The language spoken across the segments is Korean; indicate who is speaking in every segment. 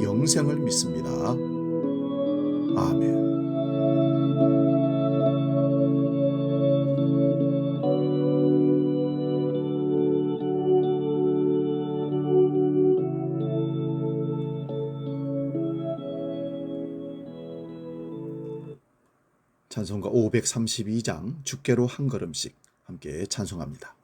Speaker 1: 영생을 믿습니다. 아멘. 찬송가 532장 주께로 한 걸음씩 함께 찬송합니다.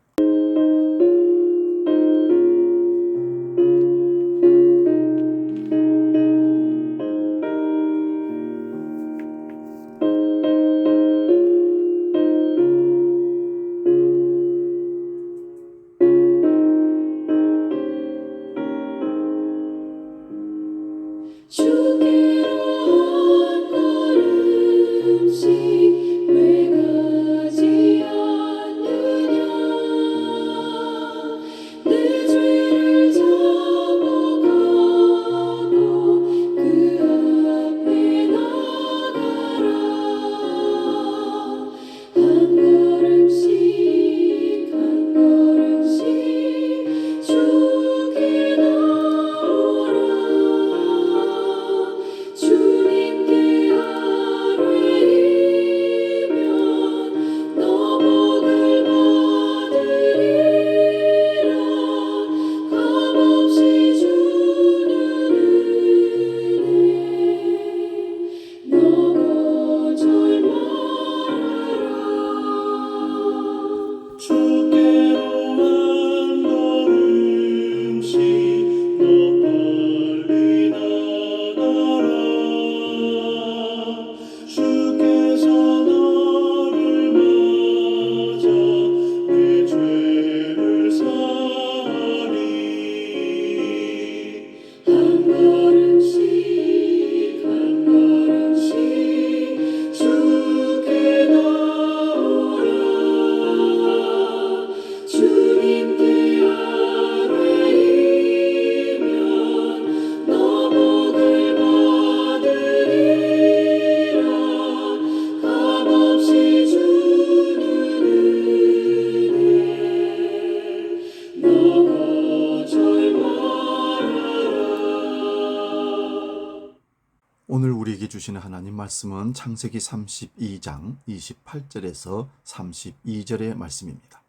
Speaker 1: 주시는 하나님 말씀은 창세기 32장 28절에서 32절의 말씀입니다.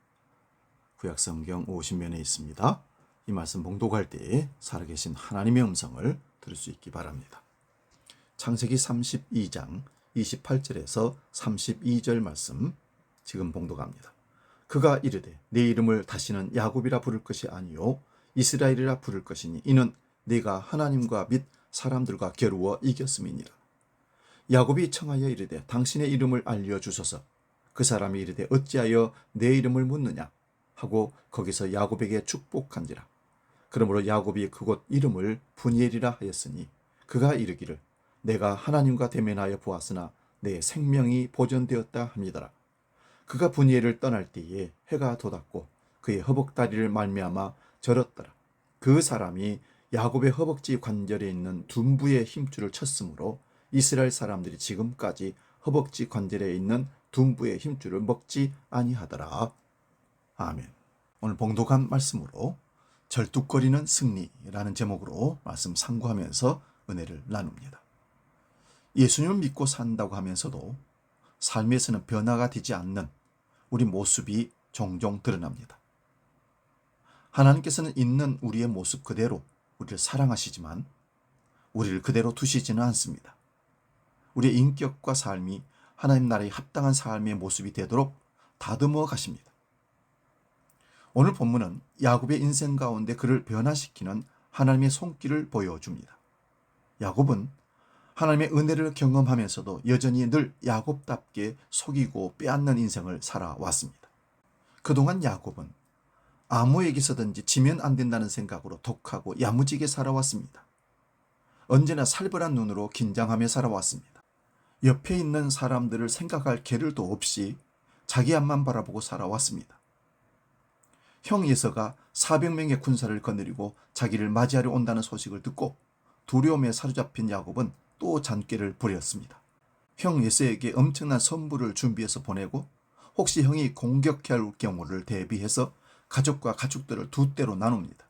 Speaker 1: 구약 성경 50면에 있습니다. 이 말씀 봉독할 때에 살아계신 하나님의 음성을 들을 수 있기 바랍니다. 창세기 32장 28절에서 32절 말씀 지금 봉독합니다. 그가 이르되 내 이름을 다시는 야곱이라 부를 것이 아니요 이스라엘이라 부를 것이니 이는 내가 하나님과 및 사람들과 겨루어 이겼음이니라. 야곱이 청하여 이르되 당신의 이름을 알려 주소서. 그 사람이 이르되 어찌하여 내 이름을 묻느냐 하고 거기서 야곱에게 축복한지라. 그러므로 야곱이 그곳 이름을 분이엘이라 하였으니 그가 이르기를 내가 하나님과 대면하여 보았으나 내 생명이 보존되었다 합니다라. 그가 분이엘을 떠날 때에 해가 돋았고 그의 허벅다리를 말미암아 절었더라. 그 사람이 야곱의 허벅지 관절에 있는 둔부의 힘줄을 쳤으므로 이스라엘 사람들이 지금까지 허벅지 관절에 있는 둔부의 힘줄을 먹지 아니하더라. 아멘. 오늘 봉독한 말씀으로 절뚝거리는 승리라는 제목으로 말씀 상고하면서 은혜를 나눕니다. 예수님을 믿고 산다고 하면서도 삶에서는 변화가 되지 않는 우리 모습이 종종 드러납니다. 하나님께서는 있는 우리의 모습 그대로 우리를 사랑하시지만 우리를 그대로 두시지는 않습니다. 우리의 인격과 삶이 하나님 나라에 합당한 삶의 모습이 되도록 다듬어 가십니다. 오늘 본문은 야곱의 인생 가운데 그를 변화시키는 하나님의 손길을 보여줍니다. 야곱은 하나님의 은혜를 경험하면서도 여전히 늘 야곱답게 속이고 빼앗는 인생을 살아왔습니다. 그동안 야곱은 아무에게서든지 지면 안 된다는 생각으로 독하고 야무지게 살아왔습니다. 언제나 살벌한 눈으로 긴장하며 살아왔습니다. 옆에 있는 사람들을 생각할 겨를도 없이 자기 앞만 바라보고 살아왔습니다. 형 예서가 400명의 군사를 거느리고 자기를 맞이하려 온다는 소식을 듣고 두려움에 사로잡힌 야곱은 또 잔꾀를 부렸습니다. 형 예서에게 엄청난 선물을 준비해서 보내고 혹시 형이 공격할 경우를 대비해서 가족과 가축들을 두 때로 나눕니다.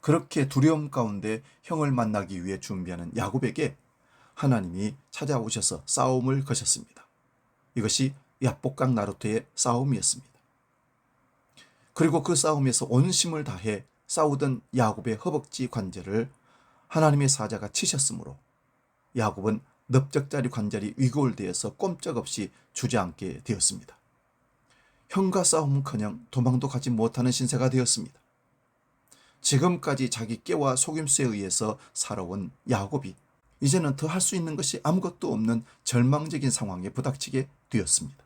Speaker 1: 그렇게 두려움 가운데 형을 만나기 위해 준비하는 야곱에게 하나님이 찾아오셔서 싸움을 거셨습니다. 이것이 야복강 나루토의 싸움이었습니다. 그리고 그 싸움에서 온심을 다해 싸우던 야곱의 허벅지 관절을 하나님의 사자가 치셨으므로 야곱은 넓적다리 관절이 위골되어서 꼼짝없이 주저앉게 되었습니다. 형과 싸움은커녕 도망도 가지 못하는 신세가 되었습니다. 지금까지 자기 깨와 속임수에 의해서 살아온 야곱이 이제는 더 할 수 있는 것이 아무것도 없는 절망적인 상황에 부닥치게 되었습니다.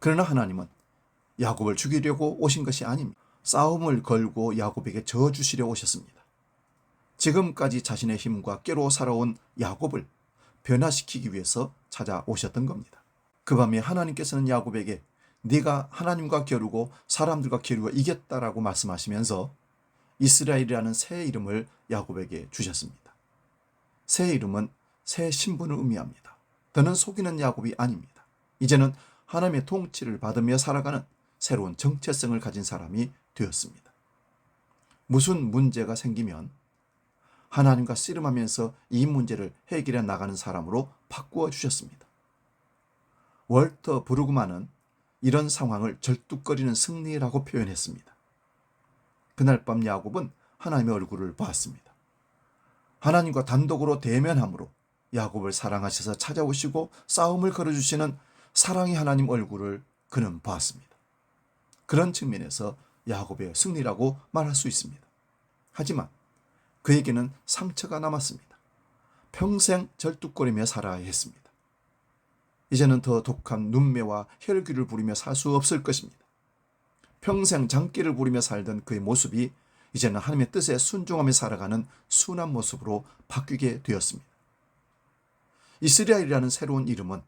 Speaker 1: 그러나 하나님은 야곱을 죽이려고 오신 것이 아닙니다. 싸움을 걸고 야곱에게 져 주시려 오셨습니다. 지금까지 자신의 힘과 깨로 살아온 야곱을 변화시키기 위해서 찾아오셨던 겁니다. 그 밤에 하나님께서는 야곱에게 네가 하나님과 겨루고 사람들과 겨루어 이겼다라고 말씀하시면서 이스라엘이라는 새 이름을 야곱에게 주셨습니다. 새 이름은 새 신분을 의미합니다. 더는 속이는 야곱이 아닙니다. 이제는 하나님의 통치를 받으며 살아가는 새로운 정체성을 가진 사람이 되었습니다. 무슨 문제가 생기면 하나님과 씨름하면서 이 문제를 해결해 나가는 사람으로 바꾸어 주셨습니다. 월터 브루그만은 이런 상황을 절뚝거리는 승리라고 표현했습니다. 그날 밤 야곱은 하나님의 얼굴을 보았습니다. 하나님과 단독으로 대면함으로 야곱을 사랑하셔서 찾아오시고 싸움을 걸어주시는 사랑의 하나님 얼굴을 그는 보았습니다. 그런 측면에서 야곱의 승리라고 말할 수 있습니다. 하지만 그에게는 상처가 남았습니다. 평생 절뚝거리며 살아야 했습니다. 이제는 더 독한 눈매와 혈기를 부리며 살 수 없을 것입니다. 평생 장기를 부리며 살던 그의 모습이 이제는 하나님의 뜻에 순종하며 살아가는 순한 모습으로 바뀌게 되었습니다. 이스라엘이라는 새로운 이름은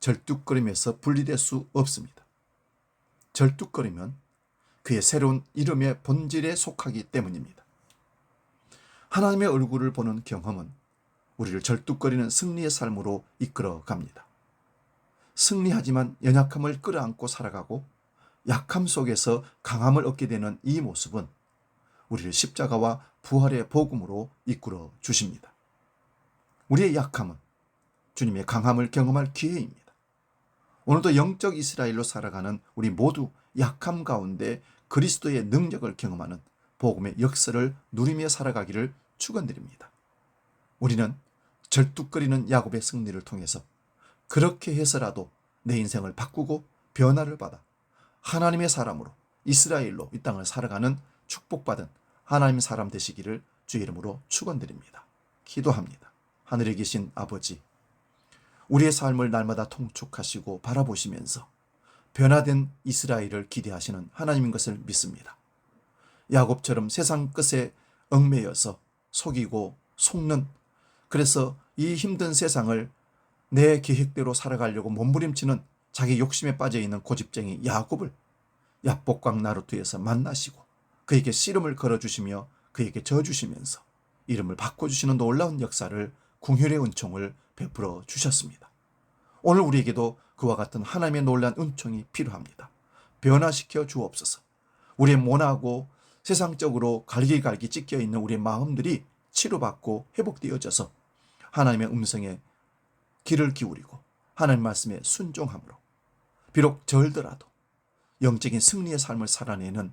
Speaker 1: 절뚝거림에서 분리될 수 없습니다. 절뚝거리면 그의 새로운 이름의 본질에 속하기 때문입니다. 하나님의 얼굴을 보는 경험은 우리를 절뚝거리는 승리의 삶으로 이끌어 갑니다. 승리하지만 연약함을 끌어안고 살아가고 약함 속에서 강함을 얻게 되는 이 모습은 우리를 십자가와 부활의 복음으로 이끌어 주십니다. 우리의 약함은 주님의 강함을 경험할 기회입니다. 오늘도 영적 이스라엘로 살아가는 우리 모두 약함 가운데 그리스도의 능력을 경험하는 복음의 역사를 누리며 살아가기를 축원드립니다. 우리는 절뚝거리는 야곱의 승리를 통해서 그렇게 해서라도 내 인생을 바꾸고 변화를 받아 하나님의 사람으로 이스라엘로 이 땅을 살아가는 축복받은 하나님 사람 되시기를 주의 이름으로 축원드립니다. 기도합니다. 하늘에 계신 아버지 우리의 삶을 날마다 통촉하시고 바라보시면서 변화된 이스라엘을 기대하시는 하나님인 것을 믿습니다. 야곱처럼 세상 끝에 얽매여서 속이고 속는 그래서 이 힘든 세상을 내 계획대로 살아가려고 몸부림치는 자기 욕심에 빠져 있는 고집쟁이 야곱을 야복강 나루트에서 만나시고 그에게 씨름을 걸어주시며 그에게 져주시면서 이름을 바꿔주시는 놀라운 역사를 궁혈의 은총을 베풀어 주셨습니다. 오늘 우리에게도 그와 같은 하나님의 놀란 은총이 필요합니다. 변화시켜 주옵소서. 우리의 모나고 세상적으로 갈기갈기 찢겨 있는 우리의 마음들이 치료받고 회복되어져서 하나님의 음성에 귀를 기울이고 하나님 말씀에 순종함으로 비록 절더라도 영적인 승리의 삶을 살아내는